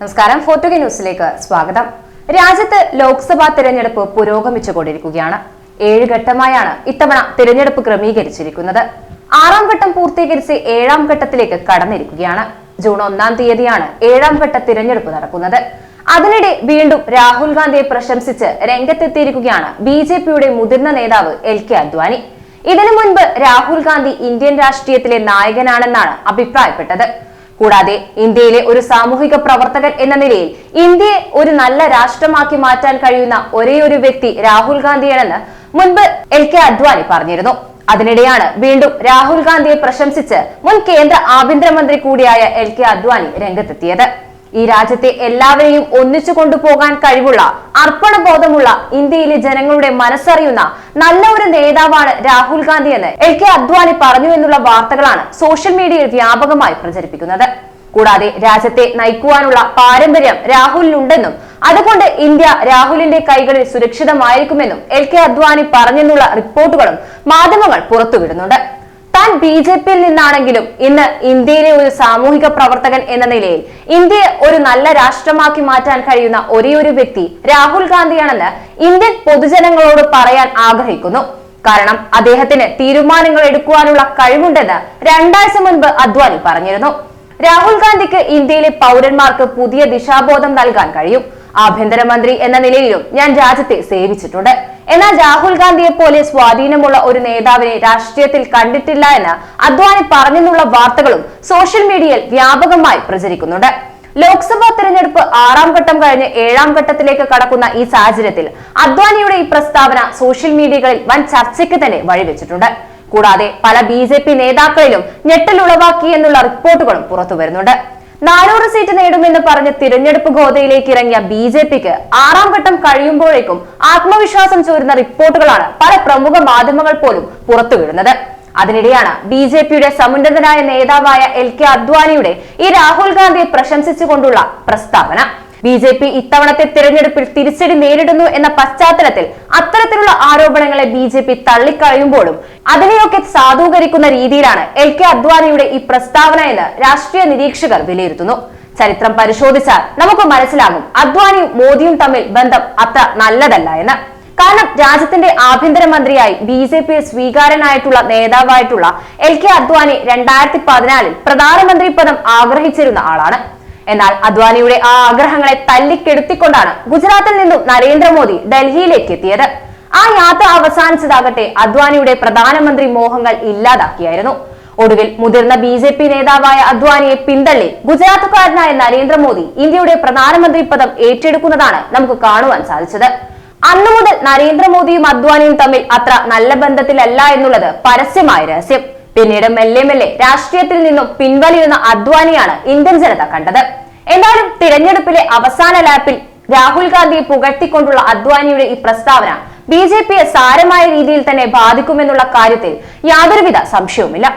നമസ്കാരം. ഫോർട്ടുഗ ന്യൂസിലേക്ക് സ്വാഗതം. രാജ്യത്ത് ലോക്സഭാ തിരഞ്ഞെടുപ്പ് പുരോഗമിച്ചുകൊണ്ടിരിക്കുകയാണ്. ഏഴ് ഘട്ടമായാണ് ഇത്തവണ തിരഞ്ഞെടുപ്പ് ക്രമീകരിച്ചിരിക്കുന്നത്. ആറാം ഘട്ടം പൂർത്തീകരിച്ച് ഏഴാം ഘട്ടത്തിലേക്ക് കടന്നിരിക്കുകയാണ്. ജൂൺ ഒന്നാം തീയതിയാണ് ഏഴാം ഘട്ട തിരഞ്ഞെടുപ്പ് നടക്കുന്നത്. അതിനിടെ വീണ്ടും രാഹുൽ ഗാന്ധിയെ പ്രശംസിച്ച് രംഗത്തെത്തിയിരിക്കുകയാണ് ബി ജെ പിയുടെ മുതിർന്ന നേതാവ് എൽ കെ അദ്വാനി. ഇതിനു മുൻപ് രാഹുൽ ഗാന്ധി ഇന്ത്യൻ രാഷ്ട്രീയത്തിലെ നായകനാണെന്നാണ് അഭിപ്രായപ്പെട്ടത്. കൂടാതെ ഇന്ത്യയിലെ ഒരു സാമൂഹിക പ്രവർത്തകൻ എന്ന നിലയിൽ ഇന്ത്യയെ ഒരു നല്ല രാഷ്ട്രമാക്കി മാറ്റാൻ കഴിയുന്ന ഒരേ ഒരു വ്യക്തി രാഹുൽ ഗാന്ധിയാണെന്ന് മുൻപ് എൽ കെ അദ്വാനി പറഞ്ഞിരുന്നു. അതിനിടെയാണ് വീണ്ടും രാഹുൽ ഗാന്ധിയെ പ്രശംസിച്ച് മുൻ കേന്ദ്ര ആഭ്യന്തരമന്ത്രി കൂടിയായ എൽ കെ അദ്വാനി രംഗത്തെത്തിയത്. ഈ രാജ്യത്തെ എല്ലാവരെയും ഒന്നിച്ചു കൊണ്ടുപോകാൻ കഴിവുള്ള അർപ്പണബോധമുള്ള ഇന്ത്യയിലെ ജനങ്ങളുടെ മനസ്സറിയുന്ന നല്ല ഒരു നേതാവാണ് രാഹുൽ ഗാന്ധി എന്ന് എൽ കെ അദ്വാനി പറഞ്ഞു എന്നുള്ള വാർത്തകളാണ് സോഷ്യൽ മീഡിയയിൽ വ്യാപകമായി പ്രചരിപ്പിക്കുന്നത്. കൂടാതെ രാജ്യത്തെ നയിക്കുവാനുള്ള പാരമ്പര്യം രാഹുലിനുണ്ടെന്നും അതുകൊണ്ട് ഇന്ത്യ രാഹുലിന്റെ കൈകളിൽ സുരക്ഷിതമായിരിക്കുമെന്നും എൽ കെ അദ്വാനി പറഞ്ഞെന്നുള്ള റിപ്പോർട്ടുകളും മാധ്യമങ്ങൾ പുറത്തുവിടുന്നുണ്ട്. താൻ ബി ജെ പിയിൽ നിന്നാണെങ്കിലും ഇന്ന് ഇന്ത്യയിലെ ഒരു സാമൂഹിക പ്രവർത്തകൻ എന്ന നിലയിൽ ഇന്ത്യയെ ഒരു നല്ല രാഷ്ട്രമാക്കി മാറ്റാൻ കഴിയുന്ന ഒരേ ഒരു വ്യക്തി രാഹുൽ ഗാന്ധിയാണെന്ന് ഇന്ത്യൻ പൊതുജനങ്ങളോട് പറയാൻ ആഗ്രഹിക്കുന്നു. കാരണം അദ്ദേഹത്തിന് തീരുമാനങ്ങൾ എടുക്കുവാനുള്ള കഴിവുണ്ടെന്ന് രണ്ടാഴ്ച മുൻപ് അദ്വാനി പറഞ്ഞിരുന്നു. രാഹുൽ ഗാന്ധിക്ക് ഇന്ത്യയിലെ പൗരന്മാർക്ക് പുതിയ ദിശാബോധം നൽകാൻ കഴിയും. ആഭ്യന്തരമന്ത്രി എന്ന നിലയിലും ഞാൻ രാജ്യത്തെ സേവിച്ചിട്ടുണ്ട്. എന്നാൽ രാഹുൽ ഗാന്ധിയെ പോലെ സ്വാധീനമുള്ള ഒരു നേതാവിനെ രാഷ്ട്രീയത്തിൽ കണ്ടിട്ടില്ല എന്ന് അദ്വാനി പറഞ്ഞെന്നുള്ള വാർത്തകളും സോഷ്യൽ മീഡിയയിൽ വ്യാപകമായി പ്രചരിക്കുന്നുണ്ട്. ലോക്സഭാ തെരഞ്ഞെടുപ്പ് ആറാം ഘട്ടം കഴിഞ്ഞ് ഏഴാം ഘട്ടത്തിലേക്ക് കടക്കുന്ന ഈ സാഹചര്യത്തിൽ അദ്വാനിയുടെ ഈ പ്രസ്താവന സോഷ്യൽ മീഡിയകളിൽ വൻ ചർച്ചയ്ക്ക് തന്നെ വഴിവെച്ചിട്ടുണ്ട്. കൂടാതെ പല ബി നേതാക്കളിലും ഞെട്ടലുളവാക്കി എന്നുള്ള റിപ്പോർട്ടുകളും പുറത്തു വരുന്നുണ്ട് നാനൂറ് സീറ്റ് നേടുമെന്ന് പറഞ്ഞ് തിരഞ്ഞെടുപ്പ് ഗോതയിലേക്ക് ഇറങ്ങിയ ബി ജെ പിക്ക് ആറാം ഘട്ടം കഴിയുമ്പോഴേക്കും ആത്മവിശ്വാസം ചോരുന്ന റിപ്പോർട്ടുകളാണ് പല പ്രമുഖ മാധ്യമങ്ങൾ പോലും പുറത്തുവിടുന്നത്. അതിനിടെയാണ് ബി ജെ പിയുടെ സമുന്നതനായ നേതാവായ എൽ കെ അദ്വാനിയുടെ ഈ രാഹുൽ ഗാന്ധിയെ പ്രശംസിച്ചുകൊണ്ടുള്ള പ്രസ്താവന. ബി ജെ പി ഇത്തവണത്തെ തിരഞ്ഞെടുപ്പിൽ തിരിച്ചടി നേരിടുന്നു എന്ന പശ്ചാത്തലത്തിൽ അത്തരത്തിലുള്ള ആരോപണങ്ങളെ ബി ജെ പി തള്ളിക്കളയുമ്പോഴും അതിനെയൊക്കെ സാധൂകരിക്കുന്ന രീതിയിലാണ് എൽ കെ അദ്വാനിയുടെ ഈ പ്രസ്താവന എന്ന് രാഷ്ട്രീയ നിരീക്ഷകർ വിലയിരുത്തുന്നു. ചരിത്രം പരിശോധിച്ചാൽ നമുക്ക് മനസ്സിലാകും അദ്വാനിയും മോദിയും തമ്മിൽ ബന്ധം അത്ര നല്ലതല്ല എന്ന്. കാരണം രാജ്യത്തിന്റെ ആഭ്യന്തരമന്ത്രിയായി ബി ജെ പി സ്വീകാരനായിട്ടുള്ള നേതാവായിട്ടുള്ള എൽ കെ അദ്വാനി രണ്ടായിരത്തി പതിനാലിൽ പ്രധാനമന്ത്രി പദം ആഗ്രഹിച്ചിരുന്ന ആളാണ്. എന്നാൽ അദ്വാനിയുടെ ആ ആഗ്രഹങ്ങളെ തല്ലിക്കെടുത്തിക്കൊണ്ടാണ് ഗുജറാത്തിൽ നിന്നും നരേന്ദ്രമോദി ഡൽഹിയിലേക്ക് എത്തിയത് ആ യാത്ര അവസാനിച്ചതാകട്ടെ അദ്വാനിയുടെ പ്രധാനമന്ത്രി മോഹങ്ങൾ ഇല്ലാതാക്കിയായിരുന്നു. ഒടുവിൽ മുതിർന്ന ബി ജെ പി നേതാവായ അദ്വാനിയെ പിന്തള്ളി ഗുജറാത്തുകാരനായ നരേന്ദ്രമോദി ഇന്ത്യയുടെ പ്രധാനമന്ത്രി പദം ഏറ്റെടുക്കുന്നതാണ് നമുക്ക് കാണുവാൻ സാധിച്ചത്. അന്നു മുതൽ നരേന്ദ്രമോദിയും അദ്വാനിയും തമ്മിൽ അത്ര നല്ല ബന്ധത്തിലല്ല എന്നുള്ളത് പരസ്യമായ രഹസ്യം. പിന്നീട് മെല്ലെ മെല്ലെ രാഷ്ട്രീയത്തിൽ നിന്നും പിൻവലിയുന്ന അദ്വാനിയാണ് ഇന്ത്യൻ ജനത കണ്ടത്. എന്തായാലും തിരഞ്ഞെടുപ്പിലെ അവസാന ലാപ്പിൽ രാഹുൽ ഗാന്ധിയെ പുകഴ്ത്തിക്കൊണ്ടുള്ള അദ്വാനിയുടെ ഈ പ്രസ്താവന ബി സാരമായ രീതിയിൽ തന്നെ ബാധിക്കുമെന്നുള്ള കാര്യത്തിൽ യാതൊരുവിധ സംശയവുമില്ല.